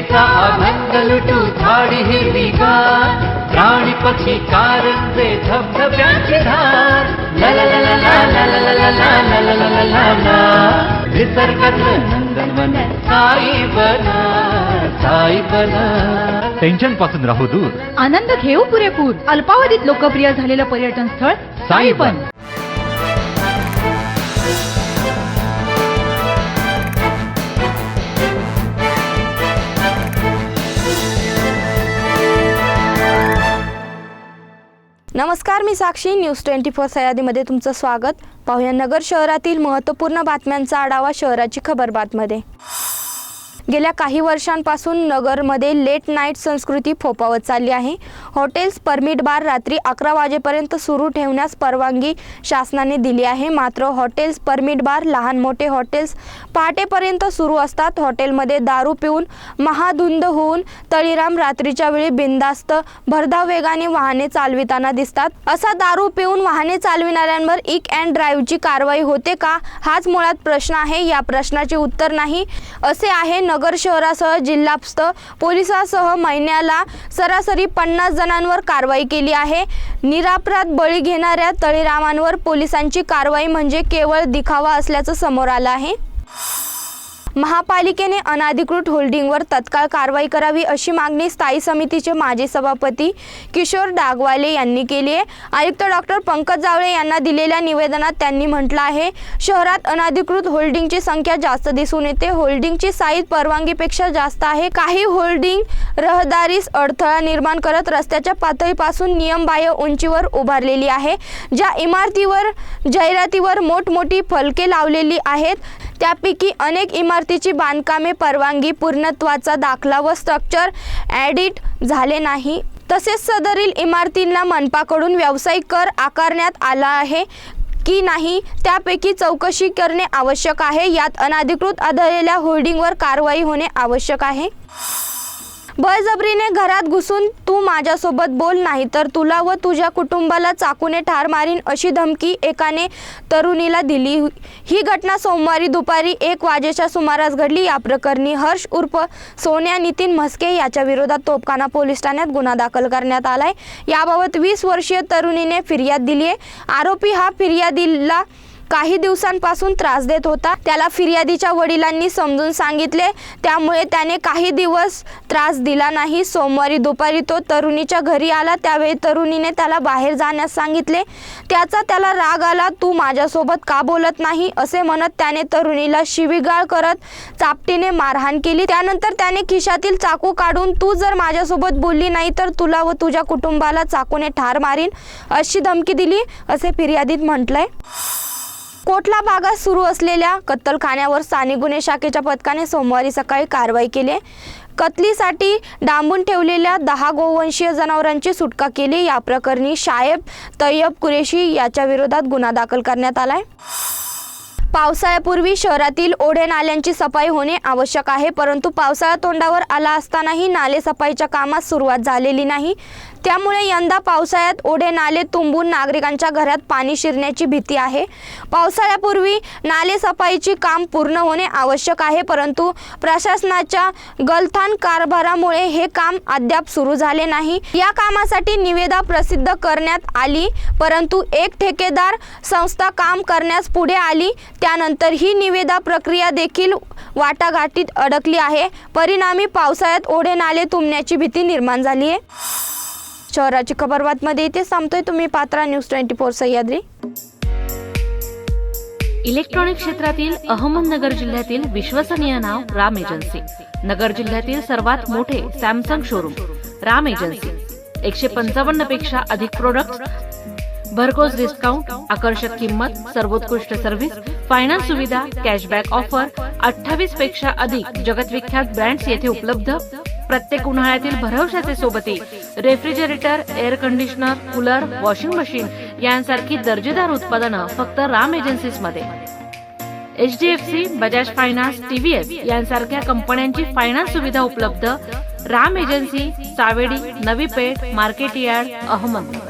कलेचा आनंद लुटू झाडी हिरवीगार प्राणी पक्षी धार टेन्शनपासून राहू दूर आनंद घेऊ पुरेपूर अल्पावधीत लोकप्रिय झालेलं पर्यटन स्थळ साईबन नमस्कार मी साक्षी. न्यूज ट्वेंटी फोर सह्याद्रीमध्ये तुमचं स्वागत. पाहूया नगर शहरातील महत्त्वपूर्ण बातम्यांचा आढावा शहराची खबर बातमध्ये. गेल्या काही वर्षांपासून नगरमध्ये लेट नाईट संस्कृती फोपावत चालली आहे. हॉटेल्स परमिट बार रात्री अकरा वाजेपर्यंत सुरू ठेवण्यास परवानगी शासनाने दिली आहे. मात्र हॉटेल्स परमिट बार लहान मोठे हॉटेल्स पहाटेपर्यंत सुरू असतात. हॉटेलमध्ये दारू पिऊन महाधुंद होऊन तळीराम रात्रीच्या वेळी बिनधास्त भरधाव वेगाने वाहने चालविताना दिसतात. असा दारू पिऊन वाहने चालविणाऱ्यांवर इक अँड ड्राईव्हची कारवाई होते का? हाच मुळात प्रश्न आहे. या प्रश्नाचे उत्तर नाही. असे आहे नगर नगर शहरासह जिल्हास्थ पोलिसांसह महिन्याला सरासरी पन्नास जणांवर कारवाई केली आहे. निरापराध बळी घेणाऱ्या तळीरामांवर पोलिसांची कारवाई म्हणजे केवळ दिखावा असल्याचं समोर आलं आहे. महापालिकेने अनाधिकृत होल्डिंगवर तत्काळ कारवाई करावी अशी मागणी स्थायी समितीचे माजी सभापती किशोर डागवाले यांनी केली आहे. आयुक्त डॉक्टर पंकज जावळे यांना दिलेल्या निवेदनात त्यांनी म्हटलं आहे शहरात अनाधिकृत होल्डिंगची संख्या जास्त दिसून येते. होल्डिंगची साईज परवानगीपेक्षा जास्त आहे. काही होल्डिंग रहदारीस अडथळा निर्माण करत रस्त्याच्या पातळीपासून नियमबाह्य उंचीवर उभारलेली आहे ज्या इमारतीवर जाहिरातीवर मोठमोठी फलके लावलेली आहेत. त्यापैकी अनेक इमारतीची बांधकामे परवानगी पूर्णत्वाचा दाखला व स्ट्रक्चर ॲडिट झाले नाही. तसेच सदरील इमारतींना मनपाकडून व्यावसायिक कर आकारण्यात आला आहे की नाही त्यापैकी चौकशी करणे आवश्यक आहे. यात अनाधिकृत आढळलेल्या होर्डिंगवर कारवाई होणे आवश्यक आहे. बळजबरीने घरात घुसून तू माझ्यासोबत बोल नाही तर तुला व तुझ्या कुटुंबाला चाकूने ठार मारीन अशी धमकी एकाने तरुणीला दिली. ही घटना सोमवारी दुपारी एक वाजेच्या सुमारास घडली. या प्रकरणी हर्ष उर्फ सोन्या नितीन म्हस्के याच्या विरोधात तोपखाना पोलीस ठाण्यात गुन्हा दाखल करण्यात आलाय. याबाबत वीस वर्षीय तरुणीने फिर्याद दिली आहे आरोपी हा फिर्यादीला काही दिवसांपासून त्रास देत होता. त्याला फिर्यादीच्या वडिलांनी समजून सांगितले. त्यामुळे त्याने काही दिवस त्रास दिला नाही. सोमवारी दुपारी तो तरुणीच्या घरी आला. त्यावेळी तरुणीने त्याला बाहेर जाण्यास सांगितले. त्याचा त्याला राग आला तू माझ्यासोबत का बोलत नाही? असे म्हणत त्याने तरुणीला शिवीगाळ करत चापटीने मारहाण केली. त्यानंतर त्याने खिशातील चाकू काढून तू जर माझ्यासोबत बोलली नाही तर तुला व तुझ्या कुटुंबाला चाकूने ठार मारीन अशी धमकी दिली असे फिर्यादीत म्हटलंय. कोटला भागात सुरू असलेल्या कत्तलखान्यावर स्थानिक गुन्हे शाखेच्या पथकाने सोमवारी सकाळी कारवाई केली. कतलीसाठी डांबून ठेवलेल्या दहा गोवंशीय जनावरांची सुटका केली. या प्रकरणी शायब तय्यब कुरेशी याच्या विरोधात गुन्हा दाखल करण्यात आलाय. पावसाळ्यापूर्वी शहरातील ओढे नाल्यांची सफाई होणे आवश्यक आहे परंतु पावसाळा तोंडावर आला असतानाही नाले सफाईच्या कामात सुरुवात झालेली नाही. त्यामुळे यंदा पावसाळ्यात ओढे नाले तुंबून नागरिकांच्या घरात पाणी शिरण्याची भीती आहे. पावसाळ्यापूर्वी नाले सफाईची काम पूर्ण होणे आवश्यक आहे परंतु प्रशासनाच्या गलथान कारभारामुळे हे काम अद्याप सुरू झाले नाही. या कामासाठी निवेदा प्रसिद्ध करण्यात आली परंतु एक ठेकेदार संस्था काम करण्यास पुढे आली त्यानंतर ही निवेदा प्रक्रिया देखील वाटाघाटीत अडकली आहे. परिणामी पावसाळ्यात ओढे नाले तुंबण्याची भीती निर्माण झाली आहे. शहराची खबरबातमध्ये इथे थांबतोय तुम्ही Patra news twenty four Sahyadri. Electronic क्षेत्रातील अहमदनगर जिल्ह्यातील विश्वसनीय नाव राम एजन्सी. नगर जिल्ह्यातील सर्वात मोठे सॅमसंग शोरूम राम एजन्सी. एकशे पंचावन्नपेक्षा अधिक प्रोडक्ट भरघोस डिस्काउंट आकर्षक किंमत सर्वोत्कृष्ट सर्व्हिस फायनान्स सुविधा कॅशबॅक ऑफर अठ्ठावीसपेक्षा अधिक जगतविख्यात ब्रँड्स येथे उपलब्ध. प्रत्येक उन्हाळ्यातील भरवशाचे सोबती refrigerator air conditioner cooler washing machine यांसारखी दर्जेदार उत्पादनं फक्त Ram एजन्सीजमध्ये H D F C Bajaj finance TVS यांसारख्या कंपन्यांची फायनान्स सुविधा उपलब्ध Ram agency Savedi Navi Peth market yard Ahmednagar.